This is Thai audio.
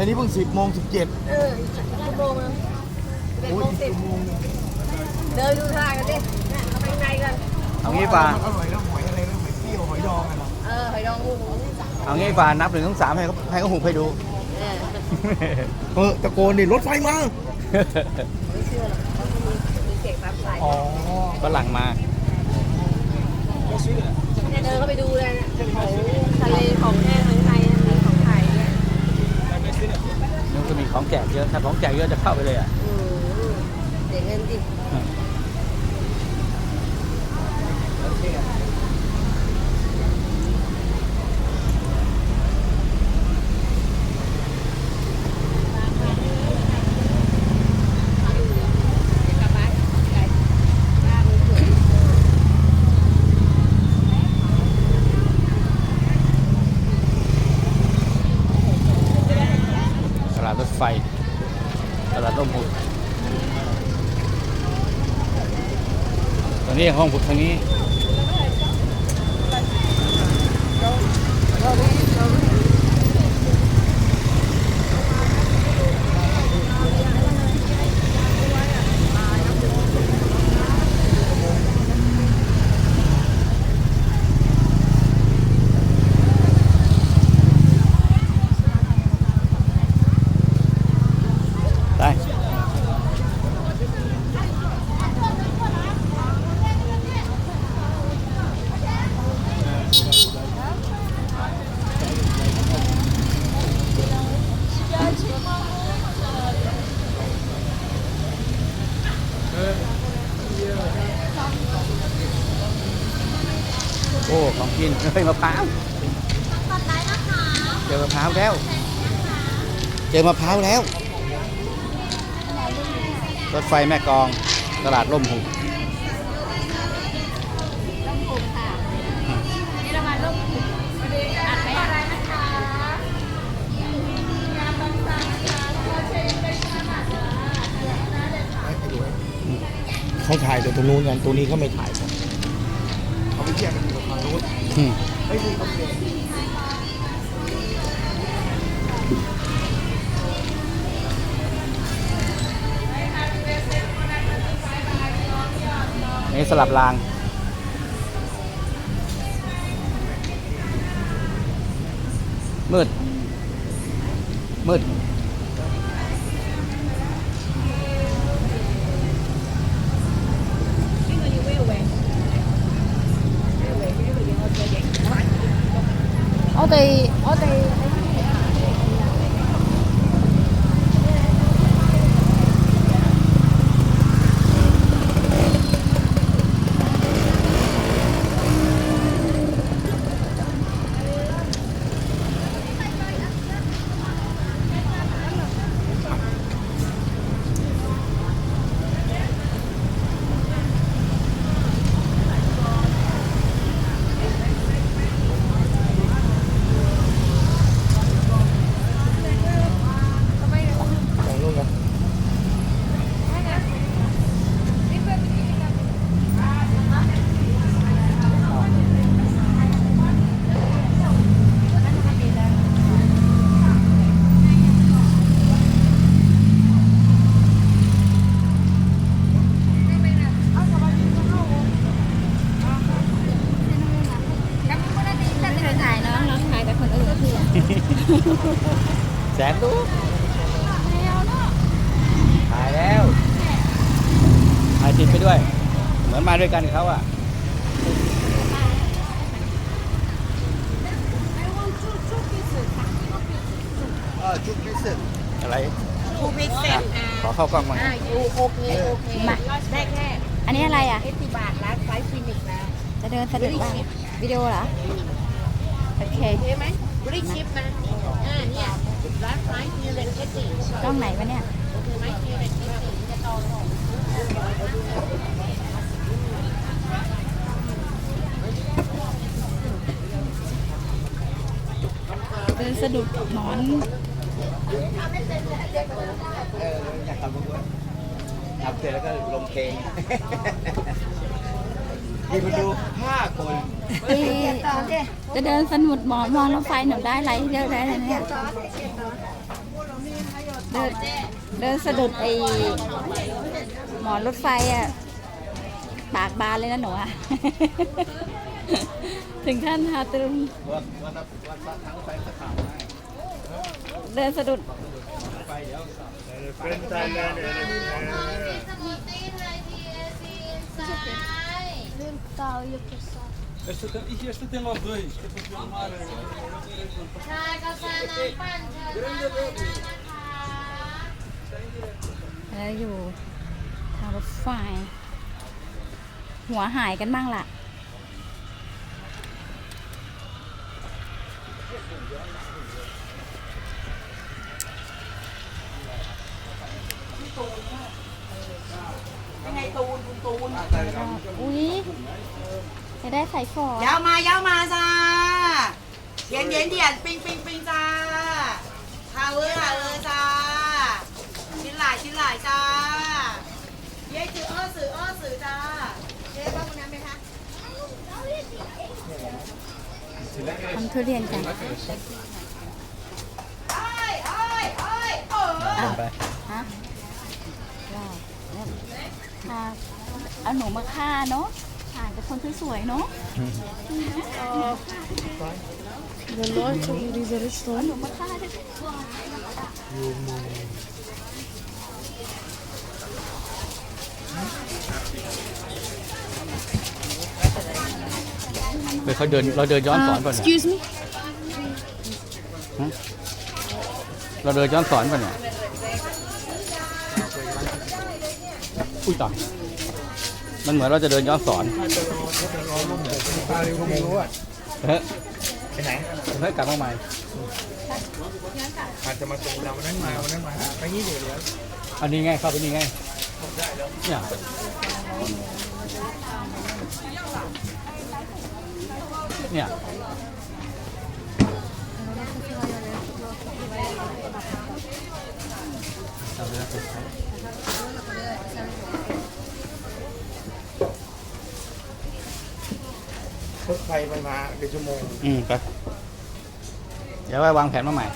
อันนี้เพิ่งสิบโมงสิบเจ็ดเออชั่วโมงนึงเด็กโอ้โมยงสิบชั่วโมงนึงเดินดูทางกันดิเนี่ยเข้าไปข้างในกันเอางี้ป่าอร่อยแล้วหอยอะไรแล้วหอยเปรี้ยวหอยดองอะเนาะเออหอยดองงูหมูเอางี้ป่านับหนึ่งถึงสามให้เขาให้เขาหุบให้ดูเออเออตะโกนดิรถไฟมาไม่เชื่อหรอกเขาะมีมีเสียงตามสายอ๋อฝรั่งมาเนี่ยเดินเข้าไปดูเลยเนี่ยของทะเลของแห้งข้างในมีของไทยเนี่ย มัน จะมีของแจกเยอะ ถ้าของแจกเยอะจะเข้าไปเลยอะ อืมเสียเงินดิตลาดรถไฟ ตลาดร่มหุบตรง นี่ห้องฝึกทางนี้ โอ้ ของกินเฮ้ยมะพร้าวเจอมะพร้าวแล้ว เจอมะพร้าวแล้วรถไฟแม่กลองตลาดร่มหุบนี่เรามาลูกอัดไหมอะไรนะคะเขาถ่ายแต่ตรงนู้นกันตัวนี้เขาไม่ถ่ายกัน เขาไปแยกกันอยู่ตรงทางนู้นอืมเฮ้ยคุณตำรวจนี่สลับราง มืด มืด 我哋我哋 สนรู้ถ่ายแล้วถ่ายติดไปด้วย เหมือนมาด้วยกันกับเขาอะเออชุดพิเศษอะไรทูบิกเซตขอเข้ากล้องมาอ่าอยู่โอเคโอเคมาได้แค่อันนี้อะไรอะเอสิบาทร้านไฟคลินิกนะ จะเดินสะดวกบ้างวิดีโอเหรอ โอเคโอเคไหมบริชิปนะอ่าเนี่ย ร้านไฟมีเลนเอสิกล้องไหนวะเนี่ยโอเคไหมมีเลนเอสิจะต่อรองเดินสะดุดหมอนเอออยากทำบ้างด้วยทำเสร็จแล้วก็ลงเพลงนี่มาดูห้าคนจะเดินสนุดหมอนมองรถไฟหนูได้ไรเยอะได้เลยเนี่ย เดินเดินสะดุดไอหมอนรถไฟอะปากบานเลยนะหนูอะ ถึงขั้นฮาตรุมวันวันวันทั้งไฟสถานเดินสะดุดไปเดี๋ยวเป็นใจเลย Este tem, ih, este tem logo dois. Que é para filmar. ชายกาแฟน้ำปั่นเชิญนั่งเลยนะคะ แล้วอยู่ทางรถไฟ หัวหายกันบ้างล่ะ ยังไงตูนคุณตูนอุ้ยจะได้ใส่ฟอยาวมายาวมาจ้าเย็นเย็นเดียนปิงปิงปิงจ้าฮาเวอร์ฮาเวอร์จ้าชิ้น หลายชิ้นหลายจ้า เย้สื่ออ้อสื่ออ้อสื่อจ้าเย้บ้างน้ำไหมคะทำทุเรียนกันเอ้ยเอ้ยเอ้ยเอออ้าวไปฮะว้าวแล้วพาเอาหนูมาฆ่าเนาะถ่ายกับคนสวยๆเนาะ The Lord of these are เอาหนูมาฆ่าด้ว ดี๋ยวเขาเดินเราเดินย้อนสอนก่อนเนี่ย Excuse me เราเดินย้อนสอนก่อนเนี่ยอุ้ยตายมันเหมือนเราจะเดินย้อนสอนตาเร็วก็ไม่รู้อะเฮ้ยไปไหนเฮ้ยกลับมาใหม่อาจจะมาตูเราวันนั้นมาวันนั้นมาไปงี้เดี๋ยวเดี๋ยวอันนี้ไงเข้าไปนี่ไงเนี่ย เนี่ยรถไฟไปมาเดี๋ยวชั่วโมง อืมไป เดี๋ยวไปวางแผนมาใหม่